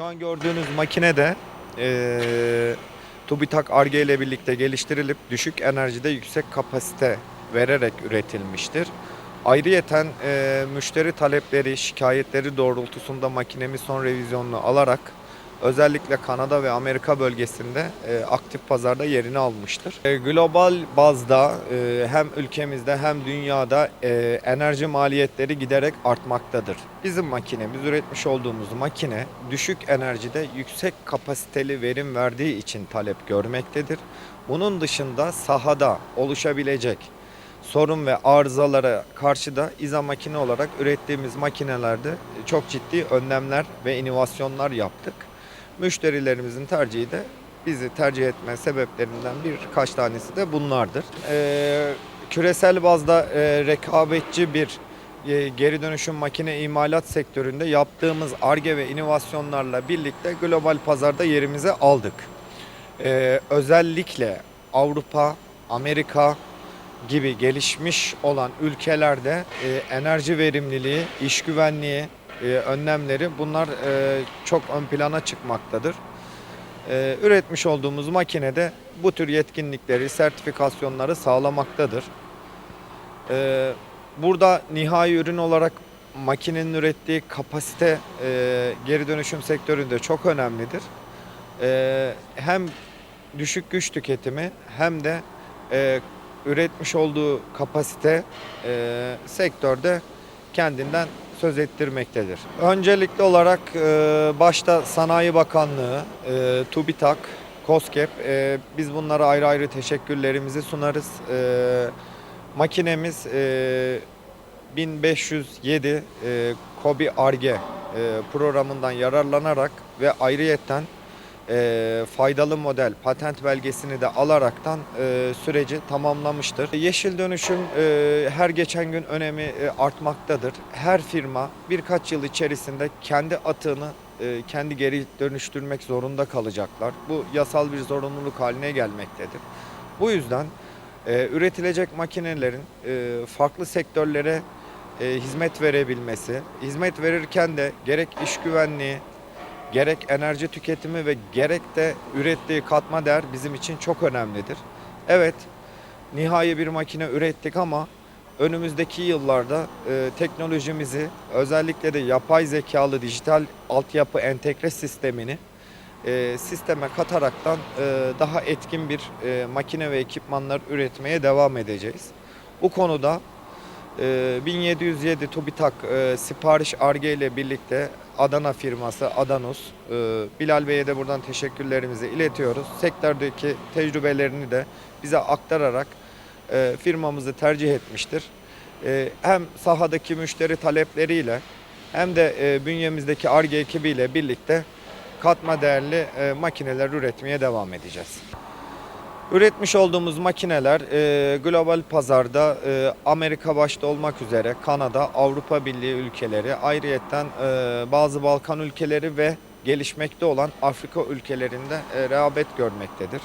Şu an gördüğünüz makine de eee TÜBİTAK ARGE ile birlikte geliştirilip düşük enerjide yüksek kapasite vererek üretilmiştir. Ayrıyeten eee, müşteri talepleri, şikayetleri doğrultusunda makinemiz son revizyonunu alarak özellikle Kanada ve Amerika bölgesinde eee, aktif pazarda yerini almıştır. Eee, global bazda eee, hem ülkemizde hem dünyada eee, enerji maliyetleri giderek artmaktadır. Bizim makinemiz üretmiş olduğumuz makine düşük enerjide yüksek kapasiteli verim verdiği için talep görmektedir. Bunun dışında sahada oluşabilecek sorun ve arızalara karşı da İZA makine olarak ürettiğimiz makinelerde çok ciddi önlemler ve inovasyonlar yaptık. Müşterilerimizin tercihi de bizi tercih etme sebeplerinden birkaç tanesi de bunlardır. Ee, küresel bazda e, rekabetçi bir e, geri dönüşüm makine imalat sektöründe yaptığımız ARGE ve inovasyonlarla birlikte global pazarda yerimizi aldık. Ee, özellikle Avrupa, Amerika gibi gelişmiş olan ülkelerde e, enerji verimliliği, iş güvenliği e, önlemleri bunlar e, çok ön plana çıkmaktadır. E, üretmiş olduğumuz makinede bu tür yetkinlikleri, sertifikasyonları sağlamaktadır. E, burada nihai ürün olarak makinenin ürettiği kapasite geri dönüşüm sektöründe çok önemlidir. Hem düşük güç tüketimi hem de üretmiş olduğu kapasite sektörde kendinden söz ettirmektedir. Öncelikli olarak e, başta Sanayi Bakanlığı, e, TÜBİTAK, KOSGEB e, biz bunlara ayrı ayrı teşekkürlerimizi sunarız. E, makinemiz e, 1507 e, KOBİ ARGE e, programından yararlanarak ve ayrıyetten e, faydalı model patent belgesini de alaraktan e, süreci tamamlamıştır. Yeşil dönüşüm e, her geçen gün önemi e, artmaktadır. Her firma birkaç yıl içerisinde kendi atığını e, kendi geri dönüştürmek zorunda kalacaklar. Bu yasal bir zorunluluk haline gelmektedir. Bu yüzden e, üretilecek makinelerin e, farklı sektörlere e, hizmet verebilmesi, hizmet verirken de gerek iş güvenliği, gerek enerji tüketimi ve gerek de ürettiği katma değer bizim için çok önemlidir. Evet, nihai bir makine ürettik ama önümüzdeki yıllarda e, teknolojimizi özellikle de yapay zekalı dijital altyapı entegre sistemini e, sisteme kataraktan e, daha etkin bir e, makine ve ekipmanlar üretmeye devam edeceğiz. Bu konuda 1707 TÜBİTAK e, sipariş arge ile birlikte Adana firması Adanos, e, Bilal Bey'e de buradan teşekkürlerimizi iletiyoruz. Sektördeki tecrübelerini de bize aktararak e, firmamızı tercih etmiştir. Hem sahadaki müşteri talepleriyle hem de bünyemizdeki ARGE ekibiyle birlikte katma değerli makineler üretmeye devam edeceğiz. Üretmiş olduğumuz makineler e, global pazarda e, Amerika başta olmak üzere Kanada, Avrupa Birliği ülkeleri, ayrıyetten e, bazı Balkan ülkeleri ve gelişmekte olan Afrika ülkelerinde e, rehabet görmektedir.